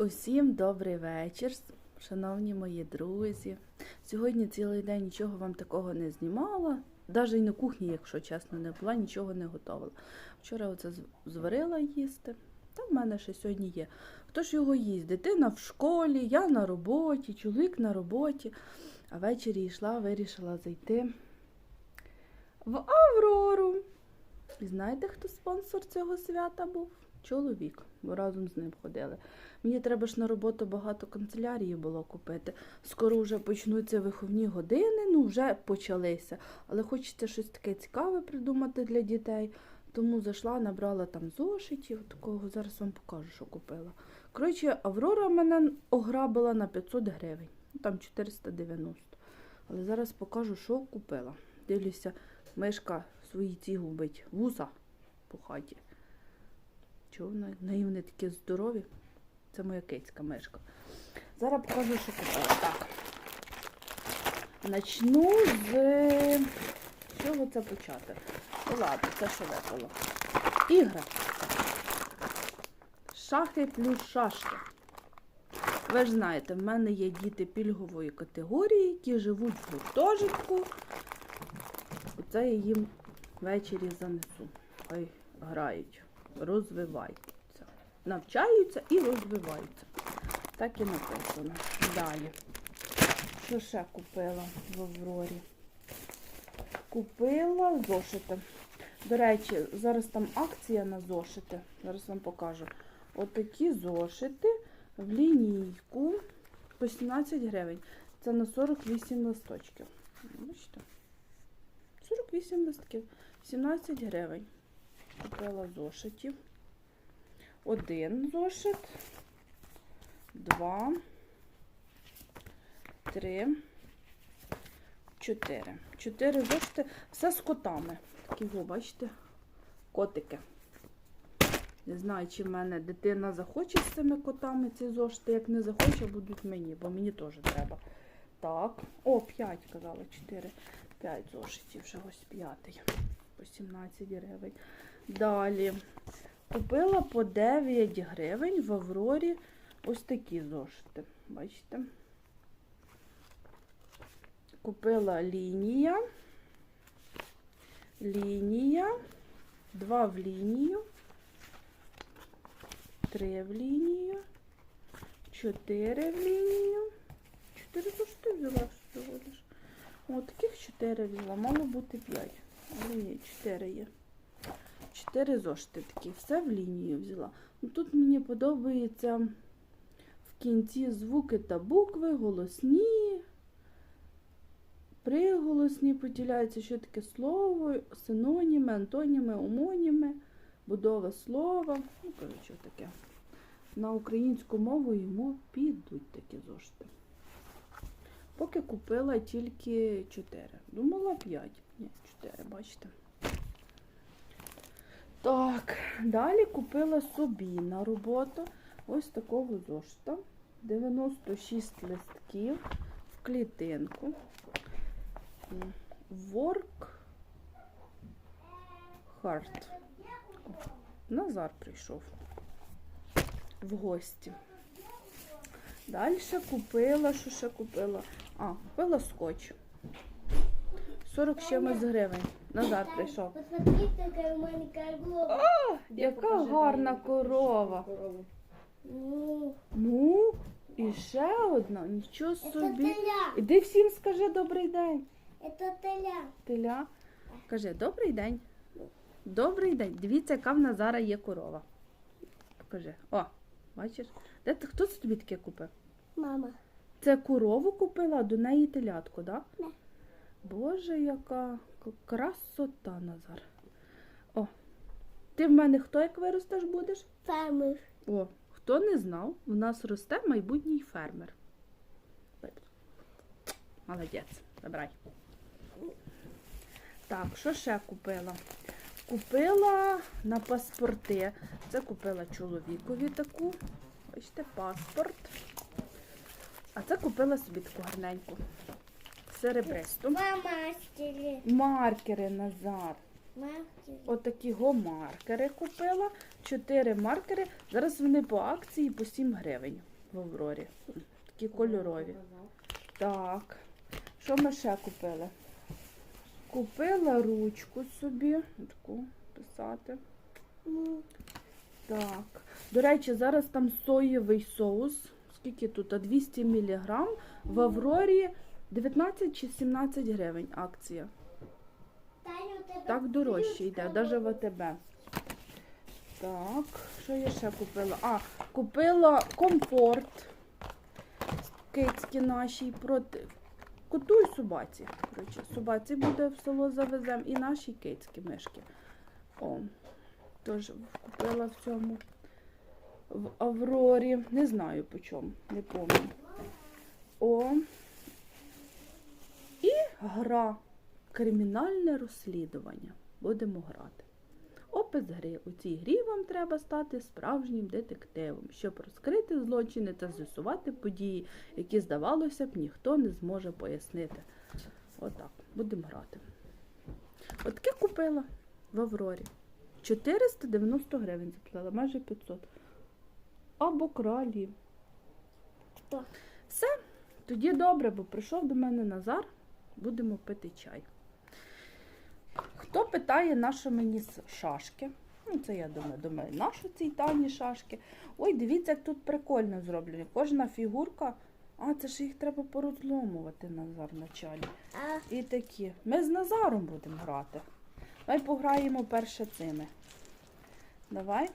Усім добрий вечір, шановні мої друзі. Сьогодні цілий день нічого вам такого не знімала. Навіть і на кухні, якщо чесно, не була, нічого не готувала. Вчора оце зварила їсти. Та в мене ще сьогодні є. Хто ж його їсть? Дитина в школі, я на роботі, чоловік на роботі. А ввечері йшла, вирішила зайти в Аврору. І знаєте, хто спонсор цього свята був? Чоловік, бо разом з ним ходили. Мені треба ж на роботу багато канцелярії було купити. Скоро вже почнуться виховні години, ну вже почалися. Але хочеться щось таке цікаве придумати для дітей. Тому зайшла, набрала там зошитів, такого зараз вам покажу, що купила. Коротше, Аврора мене ограбила на 500 гривень, ну, там 490. Але зараз покажу, що купила. Дивлюся, мишка свої ці губить, вуса по хаті. Чого вони такі здорові. Це моя кицька мишка. Зараз покажу, що купила. Так. Начну з чого це почати? Ну ладно, це що випало. Ігра. Шахи плюс шашки. Ви ж знаєте, в мене є діти пільгової категорії, які живуть в гуртожитку. Оце я їм ввечері занесу. Хай грають, розвиваються. Навчаються і розвиваються. Так і написано. Далі. Що ще купила в Аврорі? Купила зошити. До речі, зараз там акція на зошити. Зараз вам покажу. Отакі зошити в лінійку по 17 гривень. Це на 48 листочків. Бачите? 48 листків. 17 гривень. Купила зошитів. Один зошит, два, три, чотири. Чотири зошити. Все з котами. Такі, во, бачите, котики. Не знаю, чи в мене дитина захоче з цими котами ці зошити. Як не захоче, будуть мені, бо мені теж треба. Так. О, 5, казала, 4. 5 зошитів, вже ось п'ятий. По 17 гривень. Далі. Купила по 9 гривень в Аврорі ось такі зошити. Бачите? Купила лінія. Лінія. Два в лінію. Три в лінію. Чотири в лінію. Чотири зошити взяла всього лиш. О, таких чотири взяла. Мало бути п'ять. Але ні, чотири є. Чотири зошити такі, все в лінію взяла. Ну, тут мені подобається в кінці звуки та букви, голосні, приголосні поділяються, що таке слово, синоніми, антоніми, омоніми, будова слова. Ну, коротше, таке. На українську мову йому підуть такі зошити. Поки купила тільки 4. Думала 5. Ні, 4, бачите. Так, далі купила собі на роботу ось такого зошита. 96 листків в клітинку. Work Hard. Назар прийшов в гості. Далі купила, що ще купила? А, купила скотч. 40 з чимось гривень. Назар прийшов. Посмотрите, какая маленькая голова. Яка гарна корова. Ну, і ще одна. Нічого собі. Іди всім скажи добрий день. Это теля. Теля. Кажи, добрий день. Добрий день. Дивіться, яка в Назара є корова. Покажи. О, бачиш? Де ти, хто це тобі таке купив? Мама. Це корову купила, а до неї телятку, так? Да? Боже, яка красота, Назар. О, ти в мене хто як виростеш будеш? Фермер. О, хто не знав, в нас росте майбутній фермер. Молодець, забирай. Так, що ще купила? Купила на паспорти. Це купила чоловікові таку. Бачите, паспорт. А це купила собі таку гарненьку. Серебристу. Мамастери. Маркери Назар. Мастери. Отакі го маркери купила. Чотири маркери. Зараз вони по акції по 7 гривень. в Аврорі. Такі кольорові. Так. Що ми ще купили? Купила ручку собі. Таку писати. Так. До речі, зараз там соєвий соус. Скільки тут? А 200 мг. В Аврорі 19 чи 17 гривень акція. Так дорожче йде, навіть в АТБ. Так, що я ще купила? А, купила комфорт кицькі нашій проти коту і собаці. Коротше, собаці буде в село завезем і нашій кицькі мишки. О, теж купила в цьому в Аврорі. Не знаю по чому, не пам'ятаю. О. Гра. Кримінальне розслідування. Будемо грати. Опис гри. У цій грі вам треба стати справжнім детективом, щоб розкрити злочини та з'ясувати події, які, здавалося б, ніхто не зможе пояснити. Отак, будемо грати. Отаке купила в Аврорі. 490 гривень заплатила, майже 500. Або кралі. Хто? Тоді добре, бо прийшов до мене Назар, будемо пити чай. Хто питає, на що мені шашки? Ну, це я думаю, думаю, на що ці тані шашки? Ой, дивіться, як тут прикольно зроблено. Кожна фігурка. А, це ж їх треба порозломувати, Назар, вначалі. І такі. Ми з Назаром будемо грати. Давай пограємо перше цими. Давай.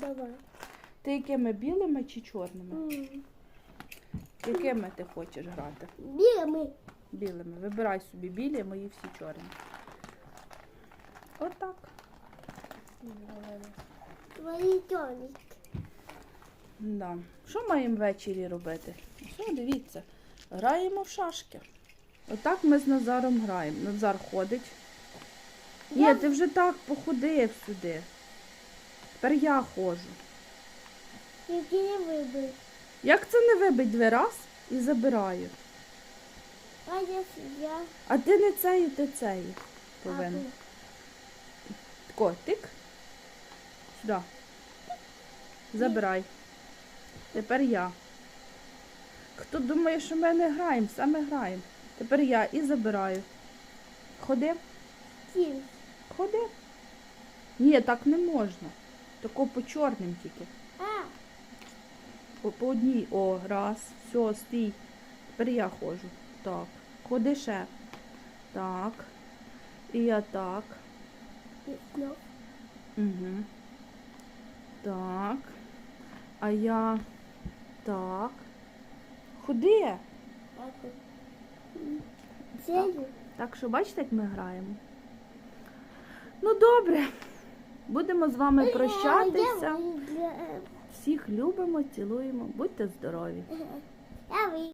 давай. Ти якими білими чи чорними? М, Якими ти хочеш грати? Білими. Білими. Вибирай собі білі, мої всі чорні. Отак. Твої тонечки. Да. Що маємо ввечері робити? Що, дивіться, граємо в шашки. Отак ми з Назаром граємо. Назар ходить. Ні, ти вже так походив сюди. Тепер я ходжу. Які не вибив. Як це не вибить дві раз і забираю? А я, я А ти не цею, ти цею повинен. Котик. Сюди. Забирай. Тепер я. Хто думає, що ми не граємо, саме граємо. Тепер я і забираю. Ходи, Сім. ходи. Ні, так не можна. Тако по чорним тільки. А, По, по одній. О, раз. Все, стій. Тепер я ходжу. Так. Ходи ще. Так. І я так. Угу. Так. А я так. Ходи. так. Так що бачите, як ми граємо. Ну добре. Будемо з вами прощатися. Всіх любимо, цілуємо. Будьте здорові.